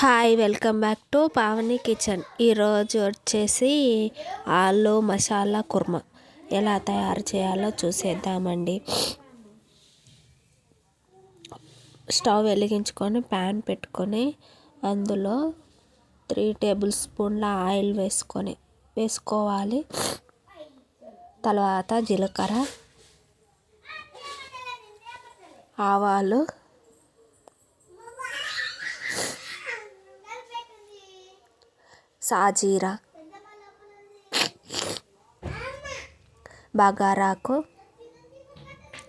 Hi welcome back to Pavani kitchen. ఈరోజు వచ్చేసి ఆలు మసాలా కుర్మా. ఎలా తయారు చేయాలో చూసేద్దామండి. స్టవ్ వెలిగించుకొని ప్యాన్ పెట్టుకొని అందులో త్రీ టేబుల్ స్పూన్ల ఆయిల్ వేసుకొని వేసుకోవాలి. తర్వాత జీలకర్ర ఆవాలు సాజీరా. బగారాకు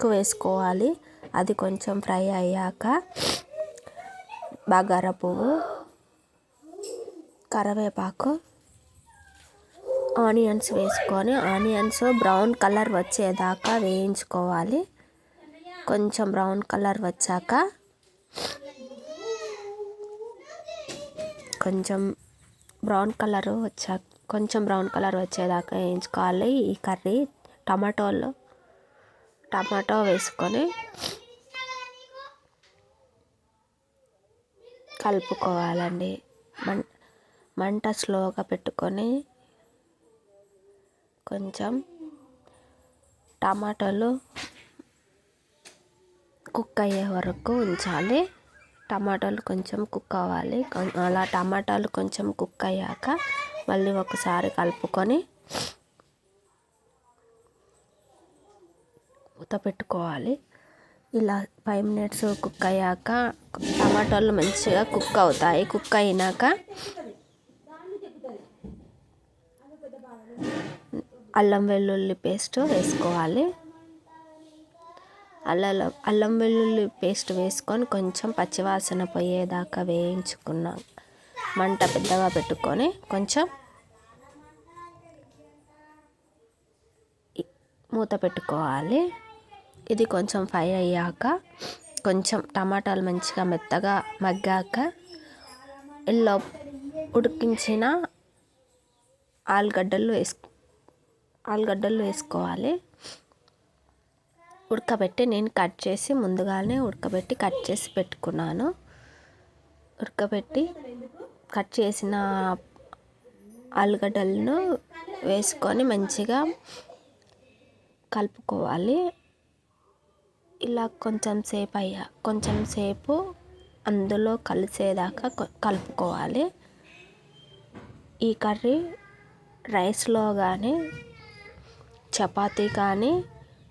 వేసుకోవాలి. అది కొంచెం ఫ్రై అయ్యాక బగారా పువ్వు కరివేపాకు ఆనియన్స్ వేసుకొని ఆనియన్స్ బ్రౌన్ కలర్ వచ్చేదాకా వేయించుకోవాలి. కొంచెం బ్రౌన్ కలర్ వచ్చాక కొంచెం బ్రౌన్ కలర్ వచ్చా కొంచెం బ్రౌన్ కలర్ వచ్చేదాకా వేయించుకోవాలి. ఈ కర్రీ టమాటోలు టమాటో వేసుకొని కలుపుకోవాలండి. మం మంట స్లోగా పెట్టుకొని కొంచెం టమాటాలు కుక్ అయ్యే వరకు ఉంచాలి. టమాటాలు కొంచెం కుక్ అవ్వాలి. అలా టమాటాలు కొంచెం కుక్ అయ్యాక మళ్ళీ ఒకసారి కలుపుకొని మూత పెట్టుకోవాలి. ఇలా ఫైవ్ మినిట్స్ కుక్ అయ్యాక టమాటాలు మంచిగా కుక్ అవుతాయి. కుక్ అయినాక అల్లం వెల్లుల్లి పేస్ట్ వేసుకోవాలి. అల్లం అల్లం వెల్లుల్లి పేస్ట్ వేసుకొని కొంచెం పచ్చివాసన పోయేదాకా వేయించుకున్నాం. మంట పెద్దగా పెట్టుకొని కొంచెం మూత పెట్టుకోవాలి. ఇది కొంచెం ఫ్రై అయ్యాక కొంచెం టమాటాలు మంచిగా మెత్తగా మగ్గాక ఇలా ఉడికించిన ఆలుగడ్డలు వేసు ఆలుగడ్డలు వేసుకోవాలి. ఉడకబెట్టి నేను కట్ చేసి ముందుగానే ఉడకబెట్టి కట్ చేసి పెట్టుకున్నాను. ఉడకబెట్టి కట్ చేసిన ఆలుగడ్డలను వేసుకొని మంచిగా కలుపుకోవాలి. ఇలా కొంచెం సేపు అయ్యా కొంచెం సేపు అందులో కలిసేదాకా కలుపుకోవాలి. ఈ కర్రీ రైస్లో కానీ చపాతీ కానీ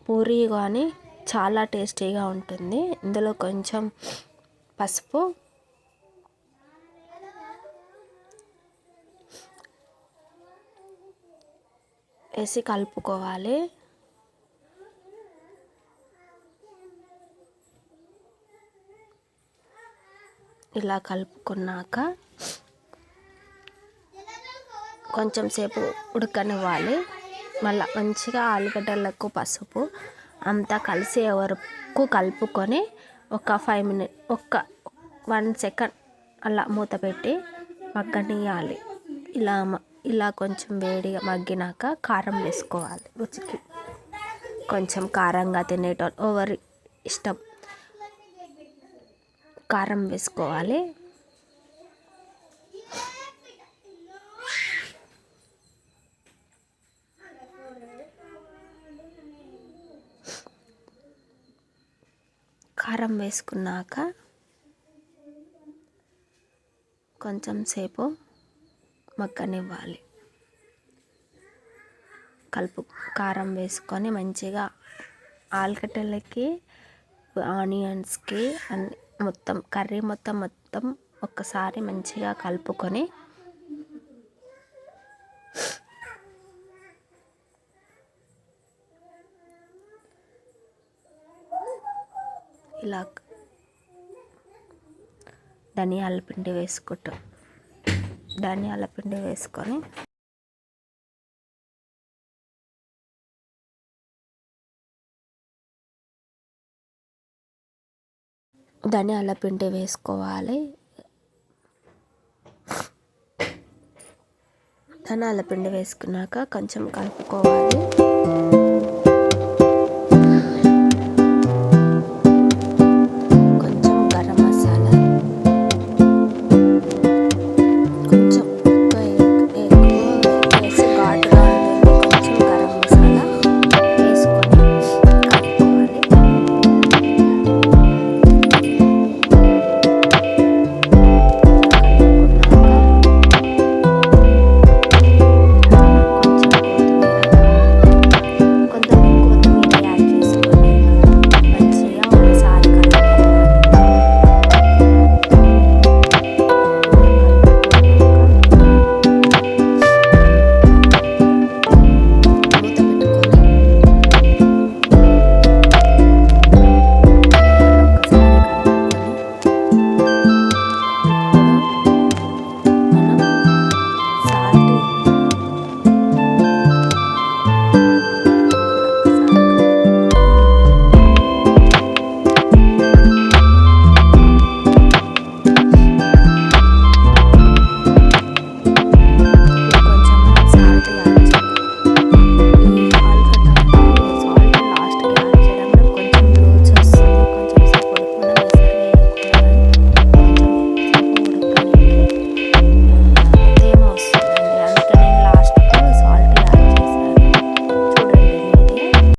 పూరీ కానీ చాలా టేస్టీగా ఉంటుంది. ఇందులో కొంచెం పసుపు వేసి కలుపుకోవాలి. ఇలా కలుపుకున్నాక కొంచెం సేపు ఉడకనివ్వాలి. మళ్ళీ మంచిగా ఆలుగడ్డలకు పసుపు అంతా కలిసే వరకు కలుపుకొని ఒక ఫైవ్ మినిట్ ఒక వన్ సెకండ్ అలా మూత పెట్టి మగ్గనియాలి ఇలా ఇలా కొంచెం వేడిగా మగ్గినాక కారం వేసుకోవాలి రుచికి. కొంచెం కారంగా తినేటోళ్ళు ఓవర్ ఇష్టం కారం వేసుకోవాలి. కారం వేసుకున్నాక కొంచెం సేపు మగ్గనివ్వాలి. కలుపు కారం వేసుకొని మంచిగా ఆలుగడ్డలకి ఆనియన్స్కి అన్ని మొత్తం కర్రీ మొత్తం మొత్తం ఒక్కసారి మంచిగా కలుపుకొని ఇలా ధనియాల పిండి వేసుకుంటాం ధనియాల పిండి వేసుకొని ధనియాల పిండి వేసుకోవాలి. ధనియాల పిండి వేసుకున్నాక కొంచెం కలుపుకోవాలి.